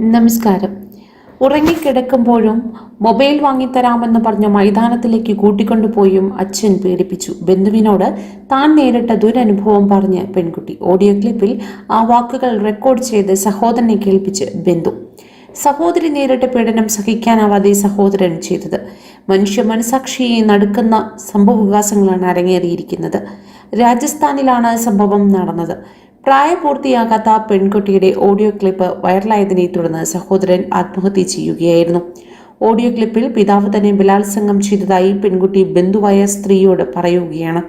നമസ്കാരം. ഉറങ്ങിക്കിടക്കുമ്പോഴും മൊബൈൽ വാങ്ങിത്തരാമെന്ന് പറഞ്ഞ മൈതാനത്തിലേക്ക് കൂട്ടിക്കൊണ്ടുപോയും അച്ഛൻ പീഡിപ്പിച്ചു ബന്ധുവിനോട് താൻ നേരിട്ട ദുരനുഭവം പറഞ്ഞ് പെൺകുട്ടി ഓഡിയോ ക്ലിപ്പിൽ ആ വാക്കുകൾ റെക്കോർഡ് ചെയ്ത് സഹോദരനെ കേൾപ്പിച്ച് ബന്ധു. സഹോദരി നേരിട്ട പീഡനം സഹിക്കാനാവാതെ സഹോദരൻ ചെയ്തത്. മനുഷ്യ മനസാക്ഷിയെ നടുക്കുന്ന സംഭവവികാസങ്ങളാണ് അരങ്ങേറിയിരിക്കുന്നത്. രാജസ്ഥാനിലാണ് സംഭവം നടന്നത്. പ്രായപൂർത്തിയാകാത്ത പെൺകുട്ടിയുടെ ഓഡിയോ ക്ലിപ്പ് വൈറലായതിനെ തുടർന്ന് സഹോദരൻ ആത്മഹത്യ ചെയ്യുകയായിരുന്നു. ഓഡിയോ ക്ലിപ്പിൽ പിതാവ് തന്നെ ബലാത്സംഗം ചെയ്തതായി പെൺകുട്ടി ബന്ധുവായ സ്ത്രീയോട് പറയുകയാണ്.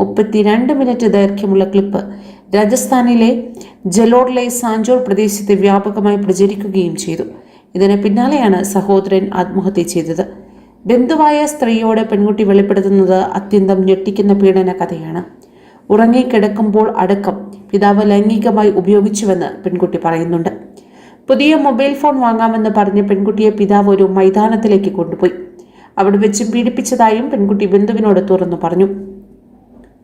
മുപ്പത്തിരണ്ട് മിനിറ്റ് ദൈർഘ്യമുള്ള ക്ലിപ്പ് രാജസ്ഥാനിലെ ജലോർലെ സാഞ്ചോർ പ്രദേശത്ത് വ്യാപകമായി പ്രചരിക്കുകയും ചെയ്തു. ഇതിന് പിന്നാലെയാണ് സഹോദരൻ ആത്മഹത്യ ചെയ്തത്. ബന്ധുവായ സ്ത്രീയോട് പെൺകുട്ടി വെളിപ്പെടുത്തുന്നത് അത്യന്തം ഞെട്ടിക്കുന്ന പീഡന കഥയാണ്. ഉറങ്ങിക്കിടക്കുമ്പോൾ അടക്കം പിതാവ് ലൈംഗികമായി ഉപയോഗിച്ചുവെന്ന് പെൺകുട്ടി പറയുന്നുണ്ട്. പുതിയ മൊബൈൽ ഫോൺ വാങ്ങാമെന്ന് പറഞ്ഞ് പെൺകുട്ടിയെ പിതാവ് ഒരു മൈതാനത്തിലേക്ക് കൊണ്ടുപോയി. അവിടെ വെച്ച് പീഡിപ്പിച്ചതായും പെൺകുട്ടി ബന്ധുവിനോട് തുറന്നു പറഞ്ഞു.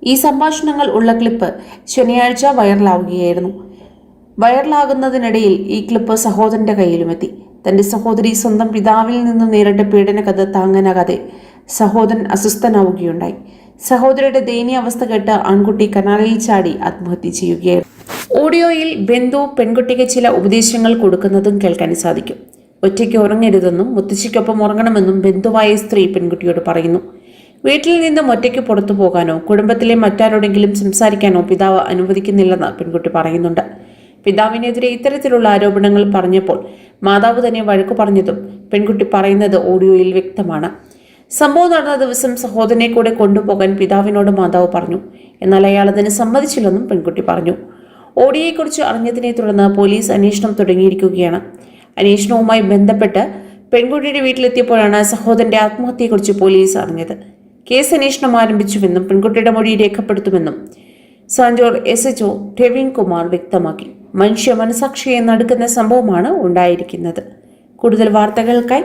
ഈ സംഭാഷണങ്ങൾ ഉള്ള ക്ലിപ്പ് ശനിയാഴ്ച വൈറലാവുകയായിരുന്നു. വൈറലാകുന്നതിനിടയിൽ ഈ ക്ലിപ്പ് സഹോദരന്റെ കയ്യിലുമെത്തി. തന്റെ സഹോദരി സ്വന്തം പിതാവിൽ നിന്ന് നേരിട്ട പീഡന കഥ താങ്ങാനാകാതെ സഹോദരൻ അസ്വസ്ഥനാവുകയുണ്ടായി. സഹോദരിയുടെ ദയനീയ അവസ്ഥ കേട്ട് ആൺകുട്ടി കനാലിൽ ചാടി ആത്മഹത്യ ചെയ്യുകയായിരുന്നു. ഓഡിയോയിൽ ബന്ധു പെൺകുട്ടിക്ക് ചില ഉപദേശങ്ങൾ കൊടുക്കുന്നതും കേൾക്കാൻ സാധിക്കും. ഒറ്റയ്ക്ക് ഉറങ്ങരുതെന്നും മുത്തശ്ശിക്കൊപ്പം ഉറങ്ങണമെന്നും ബന്ധുവായ സ്ത്രീ പെൺകുട്ടിയോട് പറയുന്നു. വീട്ടിൽ നിന്നും ഒറ്റയ്ക്ക് പുറത്തു പോകാനോ കുടുംബത്തിലെ മറ്റാരോടെങ്കിലും സംസാരിക്കാനോ പിതാവ് അനുവദിക്കുന്നില്ലെന്ന് പെൺകുട്ടി പറയുന്നുണ്ട്. പിതാവിനെതിരെ ഇത്തരത്തിലുള്ള ആരോപണങ്ങൾ പറഞ്ഞപ്പോൾ മാതാവ് തന്നെ വഴക്കു പറഞ്ഞതും പെൺകുട്ടി പറയുന്നത് ഓഡിയോയിൽ വ്യക്തമാണ്. സംഭവം നടന്ന ദിവസം സഹോദരനെ കൂടെ കൊണ്ടുപോകാൻ പിതാവിനോട് മാതാവ് പറഞ്ഞു. എന്നാൽ അയാൾ അതിന് സമ്മതിച്ചില്ലെന്നും പെൺകുട്ടി പറഞ്ഞു. ഓടിയെക്കുറിച്ച് അറിഞ്ഞതിനെ തുടർന്ന് പോലീസ് അന്വേഷണം തുടങ്ങിയിരിക്കുകയാണ്. അന്വേഷണവുമായി ബന്ധപ്പെട്ട് പെൺകുട്ടിയുടെ വീട്ടിലെത്തിയപ്പോഴാണ് സഹോദരന്റെ ആത്മഹത്യയെക്കുറിച്ച് പോലീസ് അറിഞ്ഞത്. കേസ് അന്വേഷണം ആരംഭിച്ചുവെന്നും പെൺകുട്ടിയുടെ മൊഴി രേഖപ്പെടുത്തുമെന്നും Sanchore S H O Kumar വ്യക്തമാക്കി. മനുഷ്യ മനസാക്ഷിയെ നടുക്കുന്ന സംഭവമാണ് ഉണ്ടായിരിക്കുന്നത്. കൂടുതൽ വാർത്തകൾക്കായി